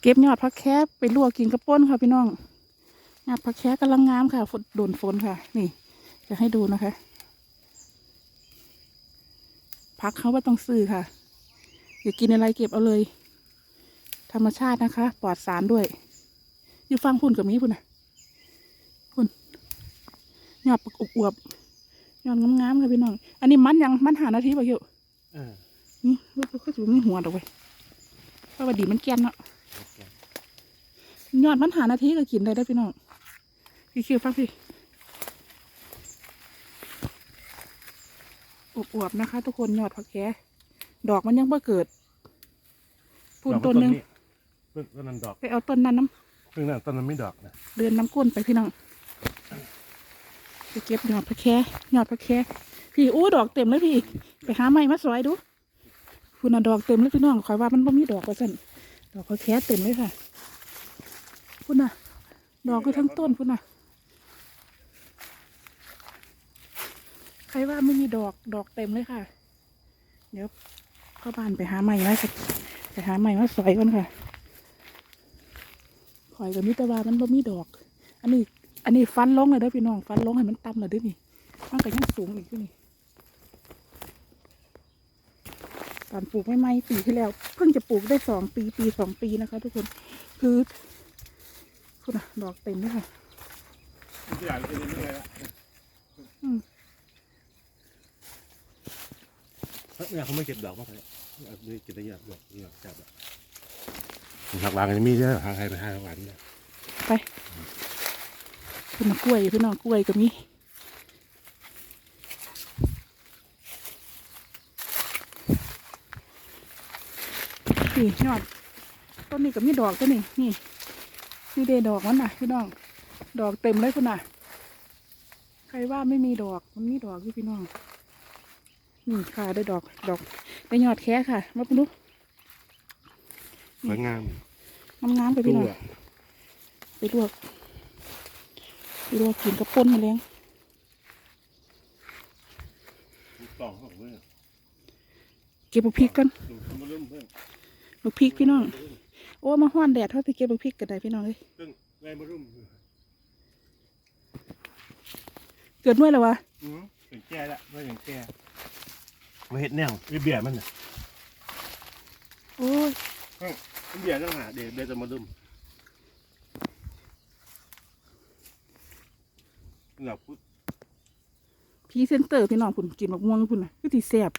เก็บยอดผักแคบไปลวกกินกระป้นค่ะพี่น้องยอดผักแคบกำลังงามค่ะฝนโดนฝนค่ะ นี่จะให้ดูนะคะ พักเขาว่าต้องซื้อค่ะ อยากกินอะไรเก็บเอาเลย ธรรมชาตินะคะ ปลอดสารด้วยอยู่ฟังพุ่นกับมีพุ่นนะพุ่นยอดปักอวบๆยอดงามๆค่ะพี่น้อง อันนี้มันยังมันหานาทีป่ะเกี่ยวเออนี่ก็จะมีหัวดอกไว้เพราะว่าดีมันแก่นเนาะ ยอดมันหานาทีก็กินได้ได้อพี่น้องพี่คิวฟังพี่อวบๆนะคะ ทุกคนยอดผักแกดอกมันยังบ่เกิดพูนต้นหนึงเพิ่งต้นนั้นดอกไปเอาต้นนั้นน้เพิ่งนั้นต้นนั้นไม่ดอกนะำเดือนน้ำก้นไปพี่น้องไปเก็บยอดผักแคยอดผักแคพี่อู้ดอกเต็มเลยพี่ ไปหาไม้มาสอยดูคุณน่ะดอกเต็มเลยพี่น้องคอยว่ามันบ่มีดอกว่าสั่นดอกผักแคเต็มเลยค่ะ คุณน่ะ ดอกก็ทั้งต้นคุณน่ะ ใครว่าไม่มีดอกดอกเต็มเลยค่ะ เดี๋ยวเข้าบ้านไปหาใหม่มาสักไปหาใหม่มาสอยก่อนค่ะข่อยกับมิตรวามันบ่มีดอก อันนี้ อันนี้ฟันลงเลยเด้อพี่น้องฟันลงให้มันต่ำเลยเด้อนี่มันก็ยังสูงอีกอยู่นี่ตอนปลูกไม่ไม่ปีที่แล้ว เพิ่งจะปลูกได้สองปีปีสองปีนะคะ ทุกคนคือ คุณน่ะดอกเต็มเลยค่ะที่หลังเป็นยังไงละอืมเนี่ยเขาไม่เก็บดอกมากเลยนี่เก็บได้เยอะดอกเยอะจับอะหักวางกันจะมีเยอะหาใครไปหาหวานเนี่ยไปคุณน่ะกล้วยพี่น้องกล้วยก็มีนี่ยอดต้นนี้ก็มีดอกตัวนี้นี่ นี่เดดอกมันน่ะพี่น้อง ดอกเต็มเลยคุณน่ะ ใครว่าไม่มีดอก มันมีดอกอยู่พี่น้อง นี่ค่ะได้ดอก ดอกได้ยอดแค่ค่ะ มาดูสวยงามงามๆไปพี่น้องตัวไปลวก ไปลวกกินกับป่นมาแล้งต่อของเพื่อนเก็บบักพริกกันดูมาเริ่มเพื่อนบักพริกพี่น้อง โอ้มาห้อนแดดเท่าที่เก็บบักพริกกันได้พี่น้องเลยซึ่งไงมารุ่มเกิดเมื่อไหร่วะอือเป็นแก่ละไม่เป็นแก่มาเห็ดแนวเบียร์มันน่ะโอ้ยเบียร์ต้องหาเดี๋ยวเดี๋ยวจะมารุ่มเราพูดพรีเซนเตอร์พี่น้องผุนกินบักม่วงผุนน่ะคือที่แซ่บ